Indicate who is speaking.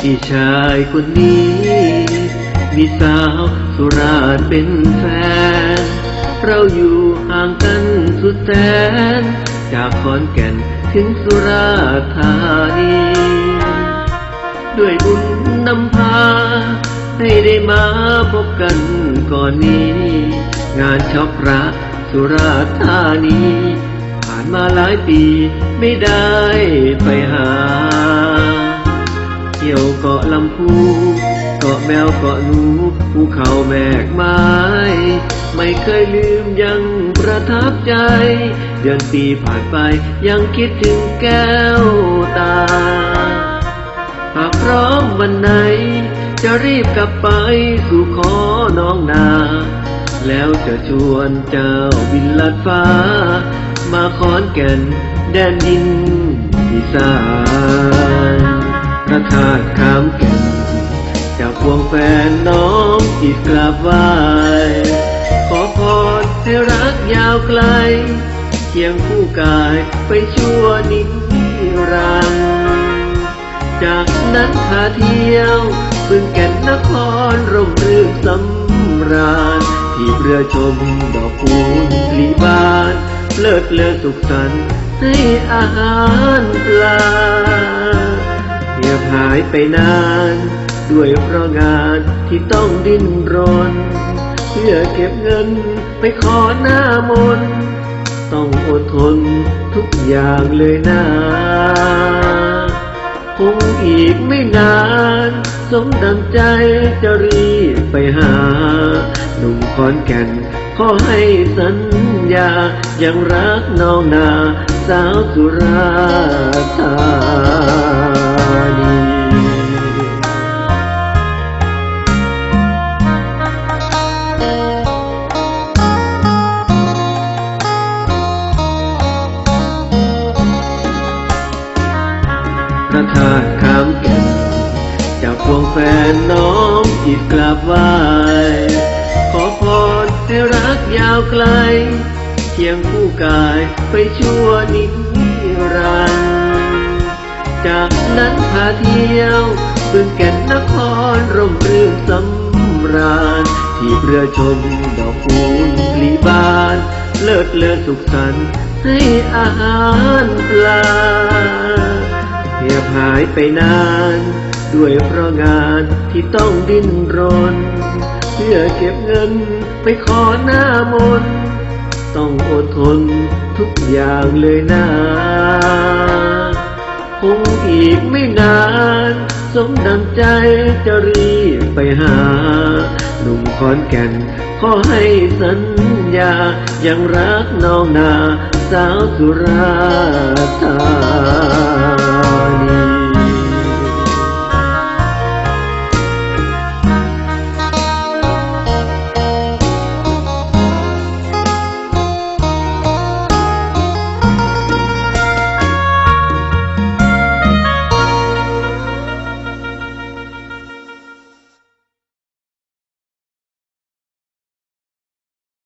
Speaker 1: ที่ชายคนนี้ มีสาวสุราษเป็นแฟน เราอยู่ห่างกันสุดแสน จากขอนแก่นถึงสุราษฎร์ธานี ด้วยบุญนำพา ให้ได้มาพบกันก่อนนี้ งานช็อปรักสุราษฎร์ธานี ผ่านมาหลายปีไม่ได้ไปหา ที่ยวเกาะลำพูเกาะแมวเกาะหนูภูเขาแมกไม้ ไม่เคยลืมยังประทับใจ เดือนปีผ่านไปยังคิดถึงแก้วตา หากพร้อมวันไหน จะรีบกลับไปสู่ขอน้องนา แล้วจะชวนเจ้าบินลัดฟ้า มาขอนแก่นแดนดินอีสาน พระธาตุขามแก่นจากพวงแฟนน้องที่กราบไหวขอพรให้รักยาวไกลเคียงคู่กายไปชั่วนิรันดร์จากนั้นพาเที่ยวบึงแก่นนครร่มรื่นสำราญที่เรือชมดอกคูณพลีบานเลิศเลอสุขสันต์ให้อาหารปลา เงียบหายไปนาน ด้วยเพราะงานที่ต้องดิ้นรน เพื่อเก็บเงินไปขอหน้ามน ต้องอดทนทุกอย่างเลยนะคงอีกไม่นาน สมดังใจจะรีบไปหา หนุ่มขอนแก่นขอให้สัญญา ยังรักน้องนา สาวสุราษฎร์ พระธาตุขามแก่นจากพวงแฟนน้องจิตกราบไหวขอพรให้รักยาวไกลเคียงคู่กายไปชั่วนิรันดร์จากนั้นพาเที่ยวบึงแก่นนครร่มรื่นสำราญที่เรือชมดอกคูณพลีบาน เลิศเลอสุขสันต์ให้อาหารปลาายไปนาน ด้วยเพราะงานที่ต้องดิ้นรน เพื่อเก็บเงินไปขอหน้ามนต์ต้องอดทนทุกอย่างเลยนะคงอีกไม่นาน สมดังใจจะรีบไปหา หนุ่มขอนแก่น ขอให้สัญญา ยังรักน้องนา สาวสุราษฎร์ธาน